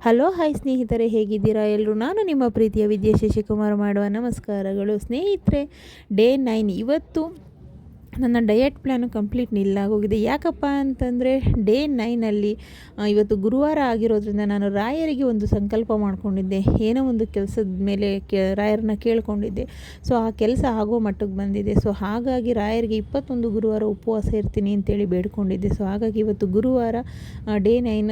Hello, hi ಸ್ನೇಹಿತರೆ, ಹೇಗಿದ್ದೀರಾ? ಎಲ್ಲರೂ ನಾನು ನಿಮ್ಮ ಪ್ರೀತಿಯ ವಿದ್ಯಾ ಶಶಿಕುಮಾರ್ ಮಾಡುವ ನಮಸ್ಕಾರಗಳು. ಸ್ನೇಹಿತರೆ, ಡೇ ನೈನ್. ಇವತ್ತು ನನ್ನ ಡಯಟ್ ಪ್ಲ್ಯಾನು ಕಂಪ್ಲೀಟ್ ನಿಲ್ಲಾಗೋಗಿದೆ. ಯಾಕಪ್ಪ ಅಂತಂದರೆ ಡೇ ನೈನಲ್ಲಿ ಇವತ್ತು ಗುರುವಾರ ಆಗಿರೋದ್ರಿಂದ ನಾನು ರಾಯರಿಗೆ ಒಂದು ಸಂಕಲ್ಪ ಮಾಡಿಕೊಂಡಿದ್ದೆ. ಏನೋ ಒಂದು ಕೆಲಸದ ಮೇಲೆ ಕೆ, ರಾಯರನ್ನ ಕೇಳ್ಕೊಂಡಿದ್ದೆ. ಸೊ, ಆ ಕೆಲಸ ಆಗೋ ಮಟ್ಟಕ್ಕೆ ಬಂದಿದೆ. ಸೊ, ಹಾಗಾಗಿ ರಾಯರಿಗೆ ಇಪ್ಪತ್ತೊಂದು ಗುರುವಾರ ಉಪವಾಸ ಇರ್ತೀನಿ ಅಂತೇಳಿ ಬೇಡ್ಕೊಂಡಿದ್ದೆ. ಸೊ, ಹಾಗಾಗಿ ಇವತ್ತು ಗುರುವಾರ ಡೇ ನೈನ್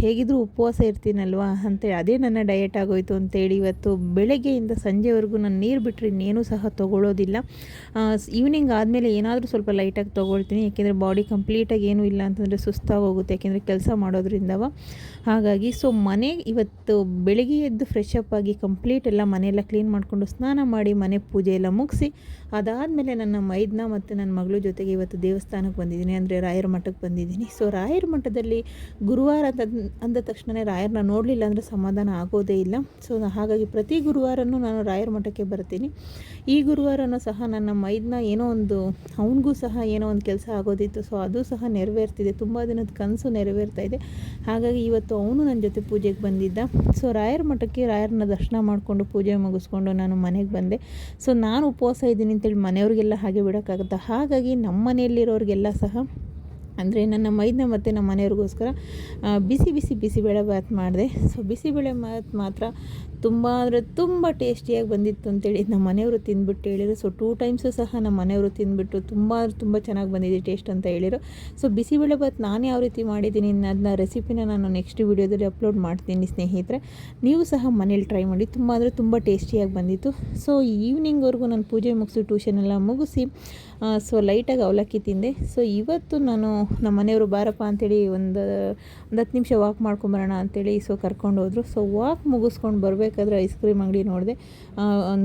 ಹೇಗಿದ್ದರೂ ಉಪವಾಸ ಇರ್ತೀನಲ್ವಾ ಅಂತೇಳಿ, ಅದೇ ನನ್ನ ಡಯಟ್ ಆಗೋಯ್ತು ಅಂತೇಳಿ ಇವತ್ತು ಬೆಳಗ್ಗೆಯಿಂದ ಸಂಜೆವರೆಗೂ ನಾನು ನೀರು ಬಿಟ್ಟರೆ ಇನ್ನೇನು ಸಹ ತೊಗೊಳ್ಳೋದಿಲ್ಲ ಈವ್ನಿಂಗ್ ಆದಮೇಲೆ ಏನಾದರೂ ಸ್ವಲ್ಪ ಲೈಟಾಗಿ ತೊಗೊಳ್ತೀನಿ, ಯಾಕೆಂದರೆ ಬಾಡಿ ಕಂಪ್ಲೀಟಾಗಿ ಏನೂ ಇಲ್ಲ ಅಂತಂದರೆ ಸುಸ್ತಾಗಿ ಹೋಗುತ್ತೆ ಯಾಕೆಂದರೆ ಕೆಲಸ ಮಾಡೋದ್ರಿಂದವ. ಹಾಗಾಗಿ ಸೊ ಮನೆ ಇವತ್ತು ಬೆಳಿಗ್ಗೆ ಎದ್ದು ಫ್ರೆಶ್ ಅಪ್ ಆಗಿ ಕಂಪ್ಲೀಟ್ ಎಲ್ಲ ಮನೆಯೆಲ್ಲ ಕ್ಲೀನ್ ಮಾಡಿಕೊಂಡು ಸ್ನಾನ ಮಾಡಿ ಮನೆ ಪೂಜೆ ಎಲ್ಲ ಮುಗಿಸಿ, ಅದಾದಮೇಲೆ ನನ್ನ ಮೈದ್ನ ಮತ್ತು ನನ್ನ ಮಗಳ ಜೊತೆಗೆ ಇವತ್ತು ದೇವಸ್ಥಾನಕ್ಕೆ ಬಂದಿದ್ದೀನಿ, ಅಂದರೆ ರಾಯರ ಮಠಕ್ಕೆ ಬಂದಿದ್ದೀನಿ. ಸೊ ರಾಯರ ಮಠದಲ್ಲಿ ಗುರುವಾರ ಅಂತ ಅಂದ ತಕ್ಷಣ ರಾಯರನ್ನ ನೋಡಲಿಲ್ಲ ಅಂದರೆ ಸಮಾಧಾನ ಆಗೋದೇ ಇಲ್ಲ. ಸೊ ಹಾಗಾಗಿ ಪ್ರತಿ ಗುರುವಾರನೂ ನಾನು ರಾಯರ ಮಠಕ್ಕೆ ಬರ್ತೀನಿ. ಈ ಗುರುವಾರನೂ ಸಹ ನನ್ನ ಮೈದ್ನ ಏನೋ ಒಂದು ಅವನಿಗೂ ಸಹ ಏನೋ ಒಂದು ಕೆಲಸ ಆಗೋದಿತ್ತು. ಸೊ ಅದು ಸಹ ನೆರವೇರ್ತಿದೆ. ತುಂಬ ದಿನದ ಕನಸು ನೆರವೇರ್ತಾ ಇದೆ. ಹಾಗಾಗಿ ಇವತ್ತು ಅವನು ನನ್ನ ಜೊತೆ ಪೂಜೆಗೆ ಬಂದಿದ್ದ. ಸೊ ರಾಯರ ಮಠಕ್ಕೆ ರಾಯರನ್ನ ದರ್ಶನ ಮಾಡಿಕೊಂಡು ಪೂಜೆ ಮುಗಿಸ್ಕೊಂಡು ನಾನು ಮನೆಗೆ ಬಂದೆ. ಸೊ ನಾನು ಉಪವಾಸ ಇದ್ದೀನಿ ಅಂತೇಳಿ ಮನೆಯವ್ರಿಗೆಲ್ಲ ಹಾಗೆ ಬಿಡೋಕ್ಕಾಗುತ್ತೆ? ಹಾಗಾಗಿ ನಮ್ಮ ಮನೆಯಲ್ಲಿರೋರಿಗೆಲ್ಲ ಸಹ ಅಂದರೆ ನನ್ನ ಮೈದನ ಮತ್ತು ನಮ್ಮ ಮನೆಯವ್ರಿಗೋಸ್ಕರ ಬಿಸಿ ಬಿಸಿ ಬಿಸಿಬೇಳೆ ಭಾತ್ ಮಾಡಿದೆ. ಸೊ ಬಿಸಿಬೇಳೆ ಬಾತ್ ಮಾತ್ರ ತುಂಬ ಅಂದರೆ ತುಂಬ ಟೇಸ್ಟಿಯಾಗಿ ಬಂದಿತ್ತು ಅಂತೇಳಿ ನಮ್ಮ ಮನೆಯವರು ತಿಂದ್ಬಿಟ್ಟು ಹೇಳಿದರು. ಸೊ ಟೂ ಟೈಮ್ಸು ಸಹ ನಮ್ಮ ಮನೆಯವರು ತಿಂದ್ಬಿಟ್ಟು ತುಂಬ ತುಂಬ ಚೆನ್ನಾಗಿ ಬಂದಿದೆ ಟೇಸ್ಟ್ ಅಂತ ಹೇಳಿದರು. ಸೊ ಬಿಸಿಬೇಳೆ ಭಾತ್ ನಾನು ಯಾವ ರೀತಿ ಮಾಡಿದ್ದೀನಿ ಅದನ್ನ ರೆಸಿಪಿನ ನಾನು ನೆಕ್ಸ್ಟ್ ವೀಡಿಯೋದಲ್ಲಿ ಅಪ್ಲೋಡ್ ಮಾಡ್ತೀನಿ ಸ್ನೇಹಿತರೆ. ನೀವು ಸಹ ಮನೇಲಿ ಟ್ರೈ ಮಾಡಿ. ತುಂಬ ಅಂದರೆ ತುಂಬ ಟೇಸ್ಟಿಯಾಗಿ ಬಂದಿತ್ತು. ಸೊ ಈವ್ನಿಂಗ್ವರೆಗೂ ನಾನು ಪೂಜೆ ಮುಗಿಸಿ ಟ್ಯೂಷನ್ ಎಲ್ಲ ಮುಗಿಸಿ ಸೊ ಲೈಟಾಗಿ ಅವಲಕ್ಕಿ ತಿಂದೆ. ಸೊ ಇವತ್ತು ನಾನು ನಮ್ಮ ಮನೆಯವರು ಬಾರಪ್ಪ ಅಂಥೇಳಿ ಒಂದು ಒಂದು ಹತ್ತು ನಿಮಿಷ ವಾಕ್ ಮಾಡ್ಕೊಂಬರೋಣ ಅಂತೇಳಿ ಸೊ ಕರ್ಕೊಂಡು ಹೋದರು. ಸೊ ವಾಕ್ ಮುಗಿಸ್ಕೊಂಡು ಬರಬೇಕಾದ್ರೆ ಐಸ್ ಕ್ರೀಮ್ ಅಂಗಡಿ ನೋಡಿದೆ.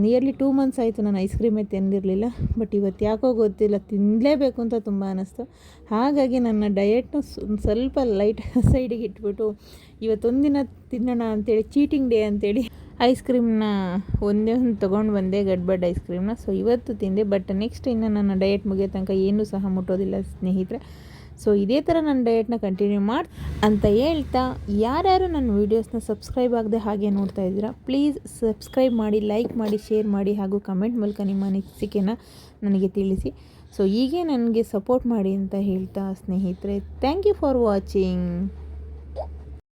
ನಿಯರ್ಲಿ ಟೂ ಮಂತ್ಸ್ ಆಯಿತು ನಾನು ಐಸ್ ಕ್ರೀಮೇ ತಿಂದಿರಲಿಲ್ಲ. ಬಟ್ ಇವತ್ತು ಯಾಕೋ ಗೊತ್ತಿಲ್ಲ ತಿನ್ನಲೇಬೇಕು ಅಂತ ತುಂಬ ಅನ್ನಿಸ್ತು ಹಾಗಾಗಿ ನನ್ನ ಡಯೆಟ್ನ ಸ್ವಲ್ಪ ಲೈಟ್ ಸೈಡಿಗೆ ಇಟ್ಬಿಟ್ಟು ಇವತ್ತೊಂದಿನ ತಿನ್ನೋಣ ಅಂತೇಳಿ ಚೀಟಿಂಗ್ ಡೇ ಅಂತೇಳಿ ಐಸ್ ಕ್ರೀಮ್ನ ಒಂದೇ ಒಂದು ತೊಗೊಂಡು ಬಂದೆ ಗಡ್ಬಡ್ ಐಸ್ ಕ್ರೀಮ್ನ. ಸೊ ಇವತ್ತು ತಿಂದೆ ಬಟ್ ನೆಕ್ಸ್ಟ್ ಇನ್ನು ನನ್ನ ಡಯಟ್ ಮುಗಿಯೋ ತನಕ ಏನೂ ಸಹ ಮುಟ್ಟೋದಿಲ್ಲ ಸ್ನೇಹಿತರೆ. ಸೊ ಇದೇ ಥರ ನನ್ನ ಡಯಟ್ನ ಕಂಟಿನ್ಯೂ ಮಾಡಿ ಅಂತ ಹೇಳ್ತಾ, ಯಾರ್ಯಾರು ನನ್ನ ವೀಡಿಯೋಸ್ನ ಸಬ್ಸ್ಕ್ರೈಬ್ ಆಗದೆ ಹಾಗೆ ನೋಡ್ತಾ ಇದ್ದೀರಾ ಪ್ಲೀಸ್ ಸಬ್ಸ್ಕ್ರೈಬ್ ಮಾಡಿ ಲೈಕ್ ಮಾಡಿ ಶೇರ್ ಮಾಡಿ ಹಾಗೂ ಕಮೆಂಟ್ ಮೂಲಕ ನಿಮ್ಮ ಅನಿಸಿಕೆನ ನನಗೆ ತಿಳಿಸಿ. ಸೊ ಹೀಗೆ ನನಗೆ ಸಪೋರ್ಟ್ ಮಾಡಿ ಅಂತ ಹೇಳ್ತಾ ಸ್ನೇಹಿತರೆ ಥ್ಯಾಂಕ್ ಯು ಫಾರ್ ವಾಚಿಂಗ್